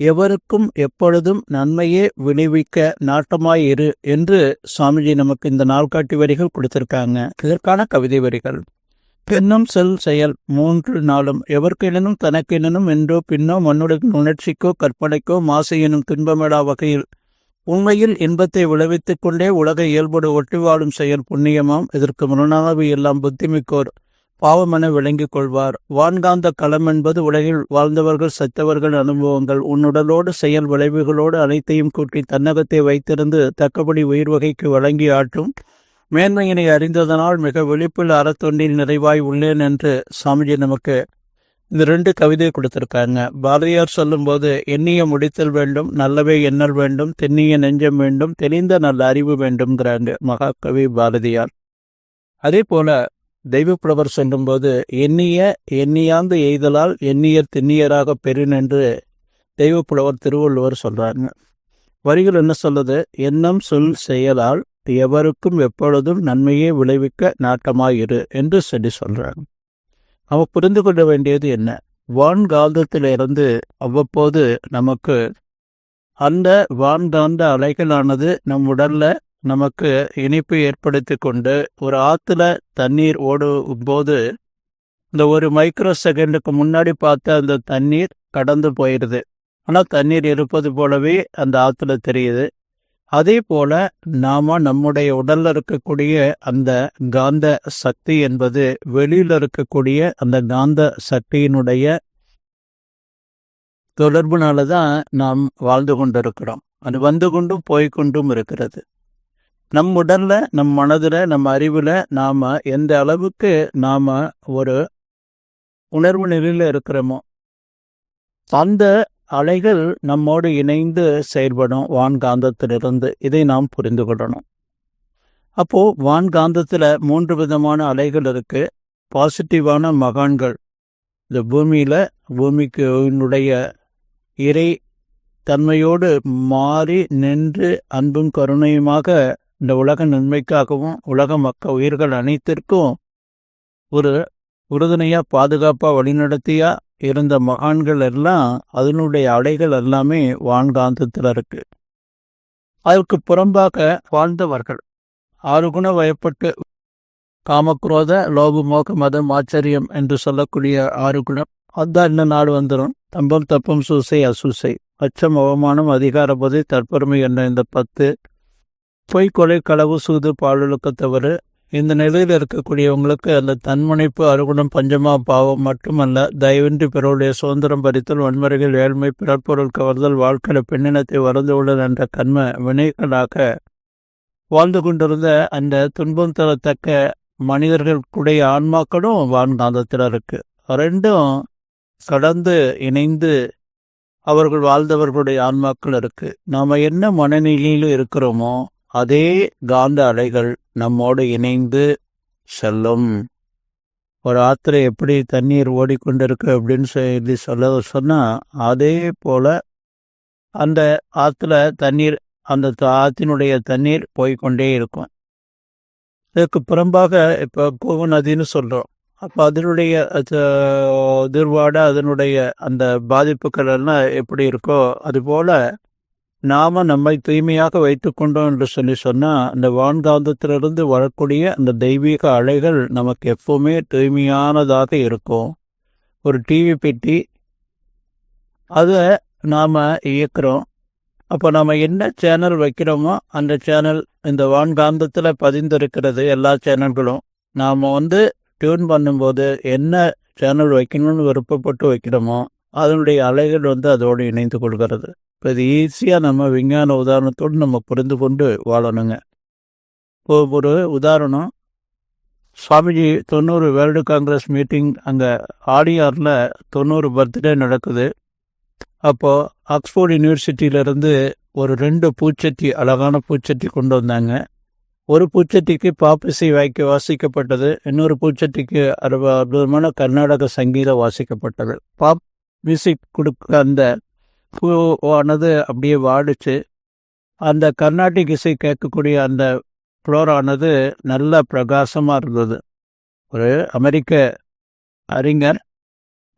எவருக்கும் எப்பொழுதும் நன்மையே விளைவிக்க நாட்டமாயிரு என்று சுவாமிஜி நமக்கு இந்த நாள்காட்டி வரிகள் கொடுத்திருக்காங்க. இதற்கான கவிதை வரிகள். பெண்ணும் செல் செயல் மூன்று நாளும் எவர்க்கெனினும் தனக்கெனினும் என்றோ பின்னோ மண்ணுடன் உணர்ச்சிக்கோ கற்பனைக்கோ மாசு எனும் துன்பமிடா வகையில் உண்மையில் இன்பத்தை விளைவித்துக் கொண்டே உலக இயல்போடு ஒட்டி வாழும் செயல் புண்ணியமாம். இதற்கு முரணானவை எல்லாம் புத்திமிக்கோர் பாவமென விளங்கிக் கொள்வார். வான்காந்த களம் என்பது உலகில் வாழ்ந்தவர்கள் செத்தவர்கள் அனுபவங்கள். உன்னுடலோடு செயல் விளைவுகளோடு அனைத்தையும் கூட்டி தன்னகத்தை வைத்திருந்து தக்கபடி உயிர் வகைக்கு வழங்கி ஆற்றும். மேன்மையினை அறிந்ததனால் மிக விழிப்பில் அறத்தொண்டில் நிறைவாய் உள்ளேன் என்று சாமிஜி நமக்கு இந்த ரெண்டு கவிதை கொடுத்துருக்காங்க பாரதியார் சொல்லும்போது எண்ணிய முடித்தல் வேண்டும் நல்லவே எண்ணல் வேண்டும் தென்னிய நெஞ்சம் வேண்டும் தெளிந்த நல்ல அறிவு வேண்டும்ங்கிறாங்க மகாகவி பாரதியார். அதே போல தெய்வப்புலவர் சொல்லும்போது எண்ணிய எண்ணியாந்து எய்தலால் எண்ணியர் திண்ணியராக பெறின் என்று தெய்வப்புலவர் திருவள்ளுவர் சொல்றாங்க வரிகள் என்ன சொல்லுது? எண்ணம் சொல் செயலால் எவருக்கும் எப்பொழுதும் நன்மையே விளைவிக்க நாட்டமாயிரு என்று சொல்லி சொல்றாங்க நம்ம புரிந்து கொள்ள வேண்டியது என்ன? வான்காந்தத்திலிருந்து அவ்வப்போது நமக்கு அந்த வான்காந்த அலைகளானது நம் உடல்ல நமக்கு இனிப்பு ஏற்படுத்தி கொண்டு ஒரு ஆற்றுல தண்ணீர் ஓடும் போது இந்த ஒரு மைக்ரோ செகண்டுக்கு முன்னாடி பார்த்த அந்த தண்ணீர் கடந்து போயிடுது ஆனால் தண்ணீர் இருப்பது போலவே அந்த ஆற்றுல தெரியுது. அதே போல நாம நம்முடைய உடல்ல இருக்கக்கூடிய அந்த காந்த சக்தி என்பது வெளியில இருக்கக்கூடிய அந்த காந்த சக்தியினுடைய தொடர்புனால தான் நாம் வாழ்ந்து கொண்டிருக்கிறோம். அது வந்து கொண்டும் போய்கொண்டும் இருக்கிறது. நம் உடல்ல நம் மனதுல நம் அறிவுல நாம எந்த அளவுக்கு நாம ஒரு உணர்வு நிலையில இருக்கிறோமோ அந்த அலைகள் நம்மோடு இணைந்து செயல்படும் வான்காந்தத்திலிருந்து இதை நாம் புரிந்து கொள்ளணும். அப்போ வான்காந்தத்துல மூன்று விதமான அலைகள் இருக்கு. பாசிட்டிவான மகான்கள் இந்த பூமியில பூமிக்கு இறை தன்மையோடு மாறி நின்று அன்பும் கருணையுமாக இந்த உலக நன்மைக்காகவும் உலக மக்க உயிர்கள் அனைத்திற்கும் ஒரு உறுதுணையா பாதுகாப்பா வழிநடத்தியா இருந்த மகான்கள் எல்லாம் அதனுடைய அடைகள் எல்லாமே வான்காந்தத்தில் இருக்கு. அதற்கு புறம்பாக வாழ்ந்தவர்கள். ஆறு குண வயப்பட்டு காமக்ரோத லோபு மோக மதம் ஆச்சரியம் என்று சொல்லக்கூடிய ஆறு குணம் அதான் இந்த நாடு வந்துடும் தம்பம் தப்பம் சூசை அசூசை. அச்சம் அவமானம் அதிகார பொதை தற்பெருமை என்ற இந்த பத்து பொய் கொலை களவு சூது பாலுழுக்க தவறு. இந்த நிலையில் இருக்கக்கூடியவங்களுக்கு அந்த தன்முனைப்பு அருகுணம் பஞ்சமா பாவம் மட்டுமல்ல தயவின்றி பிறருடைய சுதந்திரம் பறித்தல் வன்முறைகள் ஏழ்மை பிறப்பொருள் கவர்தல் வாழ்க்கையில பெண்ணினத்தை வரந்துள்ளது என்ற கண்ம வினைகளாக வாழ்ந்து கொண்டிருந்த அந்த துன்பம் தரத்தக்க மனிதர்களுடைய ஆன்மாக்களும் வான்காந்தத்தில் இருக்கு ரெண்டும் கடந்து இணைந்து அவர்கள் வாழ்ந்தவர்களுடைய ஆன்மாக்கள் இருக்கு நாம என்ன மனநிலையிலும் இருக்கிறோமோ அதே காந்த அலைகள் நம்மோடு இணைந்து செல்லும். ஒரு ஆத்திரை எப்படி தண்ணீர் ஓடிக்கொண்டிருக்கு அப்படின்னு சொல்லி சொல்ல சொன்னால் அதே போல அந்த ஆற்றுல தண்ணீர் அந்த ஆற்றினுடைய தண்ணீர் போய்கொண்டே இருக்கும். இதுக்கு புறம்பாக இப்போ கோவ நதின்னு சொல்கிறோம் அப்போ அதனுடைய எதிர்வாட அதனுடைய அந்த பாதிப்புகள் எல்லாம் எப்படி இருக்கோ அதுபோல் நாம நம்மை தூய்மையாக வைத்துக்கொண்டோம் என்று சொல்லி சொன்னால் அந்த வான்காந்தத்திலிருந்து வரக்கூடிய அந்த தெய்வீக அலைகள் நமக்கு எப்பவுமே தூய்மையானதாக இருக்கும். ஒரு டிவி பெட்டி அதை நாம் இயக்குறோம். அப்போ நம்ம என்ன சேனல் வைக்கிறோமோ அந்த சேனல் இந்த வான்காந்தத்தில் பதிந்திருக்கிறது எல்லா சேனல்களும். நாம் வந்து டியூன் பண்ணும்போது என்ன சேனல் வைக்கணும்னு விருப்பப்பட்டு வைக்கிறோமோ அதனுடைய அலைகள் வந்து அதோடு இணைந்து கொள்கிறது. இப்போ இது ஈஸியாக நம்ம விஞ்ஞான உதாரணத்தோடு நம்ம புரிந்து கொண்டு வாழணுங்க. இப்போ ஒரு உதாரணம். சுவாமிஜி தொண்ணூறு வேர்ல்டு காங்கிரஸ் மீட்டிங் அங்கே ஆடியாரில் தொண்ணூறு பர்த்டே நடக்குது. அப்போது ஆக்ஸ்போர்ட் யூனிவர்சிட்டியிலேருந்து ஒரு ரெண்டு பூச்சட்டி அழகான பூச்சட்டி கொண்டு வந்தாங்க. ஒரு பூச்சட்டிக்கு பாப்பிசை வாய்க்க வாசிக்கப்பட்டது இன்னொரு பூச்சட்டிக்கு அறுப அற்புதமான கர்நாடக சங்கீதம் வாசிக்கப்பட்டது. பாப் மியூசிக் கொடுக்க அந்த பூவானது அப்படியே வாடிச்சு. அந்த கர்நாடிக் இசை கேட்கக்கூடிய அந்த ஃப்ளோரானது நல்ல பிரகாசமாக இருந்தது. ஒரு அமெரிக்க அறிஞர்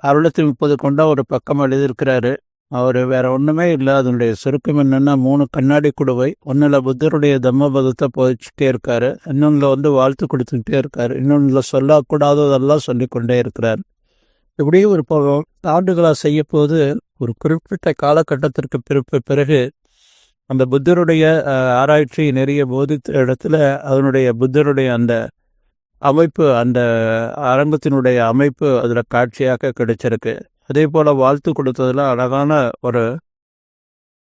அறுநூத்தி முப்பது கொண்ட ஒரு பக்கம் எழுதியிருக்கிறாரு. அவர் வேற ஒன்றுமே இல்லை. அதனுடைய சுருக்கம் என்னென்னா மூணு கண்ணாடி குடுவை ஒன்றில் புத்தருடைய தம்மபதத்தை போதிச்சுட்டே இருக்காரு. இன்னொன்றில் வந்து வாழ்த்து கொடுத்துக்கிட்டே இருக்காரு. இன்னொன்றில் சொல்லக்கூடாததெல்லாம் சொல்லிக்கொண்டே இருக்கிறார். இப்படியே ஒரு ஆண்டுகளாக செய்யப்போது ஒரு குறிப்பிட்ட காலகட்டத்திற்கு பிறப்பு பிறகு அந்த புத்தருடைய ஆராய்ச்சி நிறைய போதித்த இடத்துல அதனுடைய புத்தருடைய அந்த அமைப்பு அந்த அரங்கத்தினுடைய அமைப்பு அதில் காட்சியாக கிடைச்சிருக்கு. அதே போல் வாழ்த்து கொடுத்ததில் அழகான ஒரு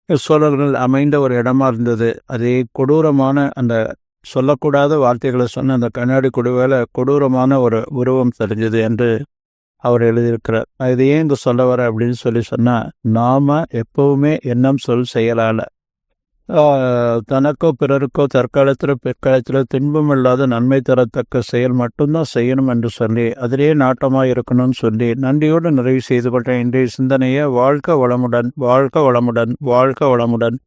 சோழர்கள் அமைந்த ஒரு இடமா இருந்தது. அதே கொடூரமான அந்த சொல்லக்கூடாத வார்த்தைகளை சொன்ன அந்த கண்ணாடி குடுவேல கொடூரமான ஒரு உருவம் தெரிஞ்சது என்று அவர் எழுதியிருக்கிறார். நான் இதை ஏன் இங்கே சொல்ல வர அப்படின்னு சொல்லி சொன்னால் நாம் எப்பவுமே எண்ணம் சொல் செயலால. தனக்கோ பிறருக்கோ தற்காலத்தில் பிற்காலத்தில் துன்பம் இல்லாத நன்மை தரத்தக்க செயல் மட்டும்தான் செய்யணும் என்று சொல்லி அதிலே நாட்டமாக இருக்கணும்னு சொல்லி நன்றியோடு நிறைவு செய்து கொண்ட இன்றைய சிந்தனையை வாழ்க வளமுடன் வாழ்க வளமுடன் வாழ்க வளமுடன்.